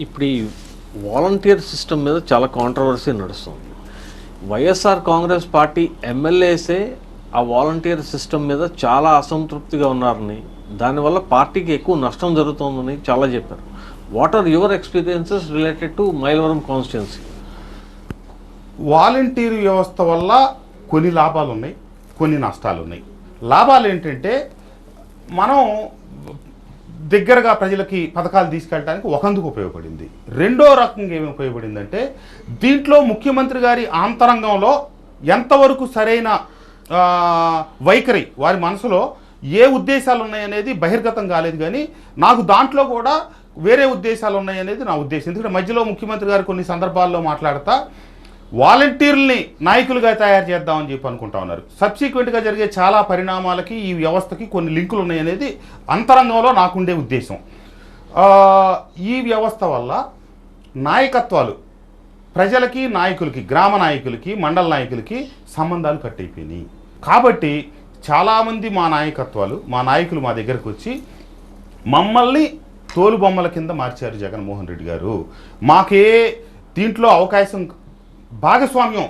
ఇప్పుడు ఈ volunteer system మీద చాలా కాంట్రవర్సీ నడుస్తుంది. వైఎస్ఆర్ కాంగ్రెస్ పార్టీ ఎమ్మెల్యేసే ఆ వాలంటీర్ సిస్టమ్ మీద చాలా అసంతృప్తిగా ఉన్నారని దానివల్ల పార్టీకి ఎక్కువ నష్టం జరుగుతోందని చాలా చెప్పారు. What are your experiences related to Mylavaram constituency volunteer వ్యవస్థ వల్ల కొన్ని లాభాలు ఉన్నాయి కొన్ని నష్టాలు ఉన్నాయి లాభాలు ఏంటంటే మనం దగ్గరగా ప్రజలకి పథకాలు తీసుకెళ్ళడానికి ఒకందుకు ఉపయోగపడింది. రెండో రకంగా ఏమి ఉపయోగపడిందంటే దీంట్లో ముఖ్యమంత్రి గారి ఆంతరంగంలో ఎంతవరకు సరైన వైఖరి వారి మనసులో ఏ ఉద్దేశాలు ఉన్నాయనేది బహిర్గతం కాలేదు కానీ నాకు దాంట్లో కూడా వేరే ఉద్దేశాలు ఉన్నాయనేది నా ఉద్దేశం. ఎందుకంటే మధ్యలో ముఖ్యమంత్రి గారు కొన్ని సందర్భాల్లో మాట్లాడతా వాలంటీర్లని నాయకులుగా తయారు చేద్దామని చెప్పి అనుకుంటా ఉన్నారు. సబ్సిక్వెంట్గా జరిగే చాలా పరిణామాలకి ఈ వ్యవస్థకి కొన్ని లింకులు ఉన్నాయనేది అంతరంగంలో నాకుండే ఉద్దేశం. ఈ వ్యవస్థ వల్ల నాయకత్వాలు ప్రజలకి నాయకులకి గ్రామ నాయకులకి మండల నాయకులకి సంబంధాలు కట్టయిపోయినాయి కాబట్టి చాలామంది మా నాయకత్వాలు మా నాయకులు మా దగ్గరకు వచ్చి మమ్మల్ని తోలుబొమ్మల కింద మార్చారు జగన్మోహన్ రెడ్డి గారు. మాకే దీంట్లో అవకాశం భాగస్వామ్యం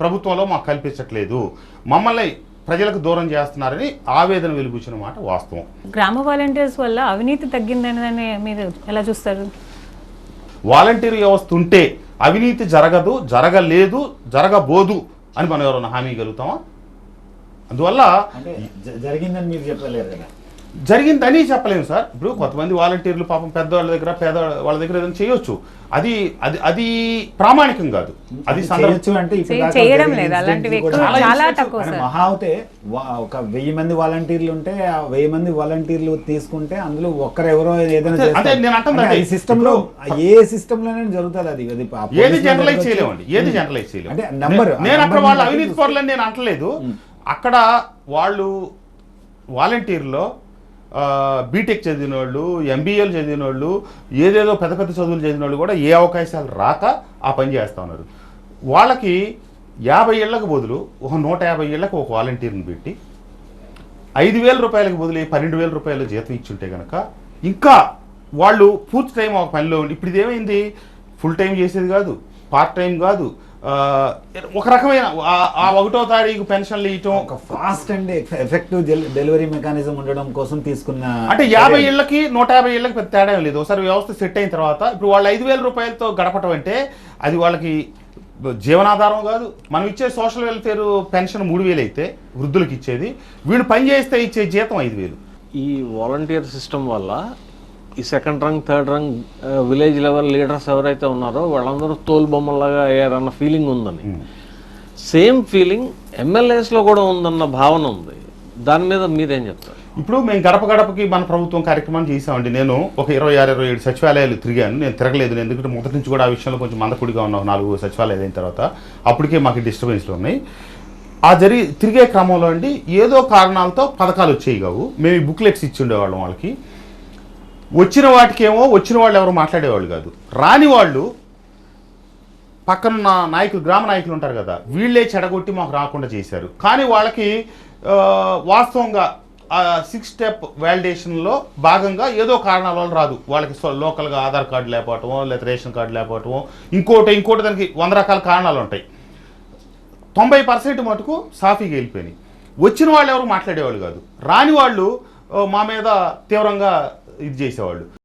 ప్రభుత్వంలో మాకు కల్పించట్లేదు. మమ్మల్ని ప్రజలకు దూరం చేస్తున్నారని ఆవేదన వెలుగుచ్చిన మాట వాస్తవం. గ్రామ వాలంటీర్స్ వల్ల అవినీతి తగ్గిందని మీరు ఎలా చూస్తారు? వాలంటీర్ వ్యవస్థ ఉంటే అవినీతి జరగదు జరగలేదు జరగబోదు అని మనం ఎవరైనా హామీ గలుగుతామా? అందువల్ల జరిగిందని మీరు చెప్పలేరు కదా. జరిగిందని చెప్పలేము సార్. ఇప్పుడు కొంతమంది వాలంటీర్లు పాపం పెద్దవాళ్ళ దగ్గర పేద వాళ్ళ దగ్గర ఏదైనా చేయొచ్చు. అది అది అది ప్రామాణికం కాదు. అది. మహా అవుతే ఒక వెయ్యి మంది వాలంటీర్లు ఉంటే ఆ వెయ్యి మంది వాలంటీర్లు తీసుకుంటే అందులో ఒక్కరెవరో ఏదైనా అదే. సిస్టమ్లో ఏ సిస్టమ్లోనే జరుగుతుంది అది అది ఏది జనరలైజ్. చేయలేమండి. ఏది జనరలైజ్ చేయలేము. అంటే number, నే- ఆ నేను అక్కడ వాళ్ళు అవినీతి పరులని నేను అంటలేదు. అక్కడ వాళ్ళు వాలంటీర్లో బీటెక్ చదివిన వాళ్ళు ఎంబీఏలు చదివిన వాళ్ళు ఏదేదో పెద్ద పెద్ద చదువులు చదివిన వాళ్ళు కూడా ఏ అవకాశాలు రాక ఆ పని చేస్తూ ఉన్నారు. వాళ్ళకి యాభై ఏళ్ళకు బదులు ఒక నూట యాభై ఏళ్ళకు ఒక వాలంటీర్ని పెట్టి ఐదు వేల రూపాయలకు బదులు పన్నెండు వేల రూపాయలు జీతం ఇచ్చుంటే కనుక ఇంకా వాళ్ళు పూర్తి టైం ఒక పనిలో ఉండి ఇప్పుడు ఇదేమైంది? ఫుల్ టైం చేసేది కాదు పార్ట్ టైం కాదు ఒక రకమైన ఆ- ఒకటో తారీఖు పెన్షన్లు ఇవ్వటం ఒక fast and effective delivery mechanism ఉండడం కోసం తీసుకున్న అంటే యాభై ఏళ్ళకి నూట యాభై ఏళ్ళకి పెద్ద తేడా ఏం లేదు. ఒకసారి వ్యవస్థ సెట్ అయిన తర్వాత ఇప్పుడు వాళ్ళు ఐదు వేల రూపాయలతో గడపటం అంటే అది వాళ్ళకి జీవనాధారం కాదు. మనం ఇచ్చే సోషల్ వెల్ఫేర్ పెన్షన్ మూడు వేలు అయితే వృద్ధులకు ఇచ్చేది. వీళ్ళు పని చేస్తే ఇచ్చే జీతం ఐదు వేలు. ఈ వాలంటీర్ సిస్టమ్ వల్ల ఈ second rung third rung village level leaders ఎవరైతే ఉన్నారో వాళ్ళందరూ తోలు బొమ్మలాగా అయ్యారన్న ఫీలింగ్ ఉందని. సేమ్ ఫీలింగ్ ఎమ్మెల్యేస్లో కూడా ఉందన్న భావన ఉంది. దాని మీద మీరేం చెప్తారు? ఇప్పుడు మేము గడప గడపకి మన ప్రభుత్వం కార్యక్రమం చేసామండి నేను ఒక ఇరవై ఆరు ఇరవై ఏడు సచివాలయాలు తిరిగాను. నేను తిరగలేదు. ఎందుకంటే మొదటి నుంచి కూడా ఆ విషయంలో కొంచెం మందకుడిగా ఉన్నాం నాలుగు సచివాలయాలు అయిన తర్వాత అప్పటికే మాకు డిస్టర్బెన్స్లు ఉన్నాయి. ఆ జరిగి తిరిగే క్రమంలో అండి ఏదో కారణాలతో పథకాలు వచ్చేవి కావు. మేము ఈ బుక్లెట్స్ ఇచ్చి ఉండేవాళ్ళం వాళ్ళకి. వచ్చిన వాటికేమో వచ్చిన వాళ్ళు ఎవరు మాట్లాడేవాళ్ళు కాదు. రాని వాళ్ళు పక్కనున్న నాయకులు గ్రామ నాయకులు ఉంటారు కదా వీళ్ళే చెడగొట్టి మాకు రాకుండా చేశారు. కానీ వాళ్ళకి వాస్తవంగా సిక్స్ స్టెప్ వ్యాలిడేషన్లో భాగంగా ఏదో కారణాల వల్ల రాదు. వాళ్ళకి లోకల్గా ఆధార్ కార్డు లేకపోవటమో లేదా రేషన్ కార్డు లేకపోవటమో ఇంకోటి ఇంకోటి దానికి వంద రకాల కారణాలు ఉంటాయి. తొంభై పర్సెంట్ మటుకు సాఫీగా వెళ్ళిపోయినాయి. వచ్చిన వాళ్ళు ఎవరు మాట్లాడేవాళ్ళు కాదు. రాని వాళ్ళు మా మీద తీవ్రంగా ఇది చేసేవాళ్ళు.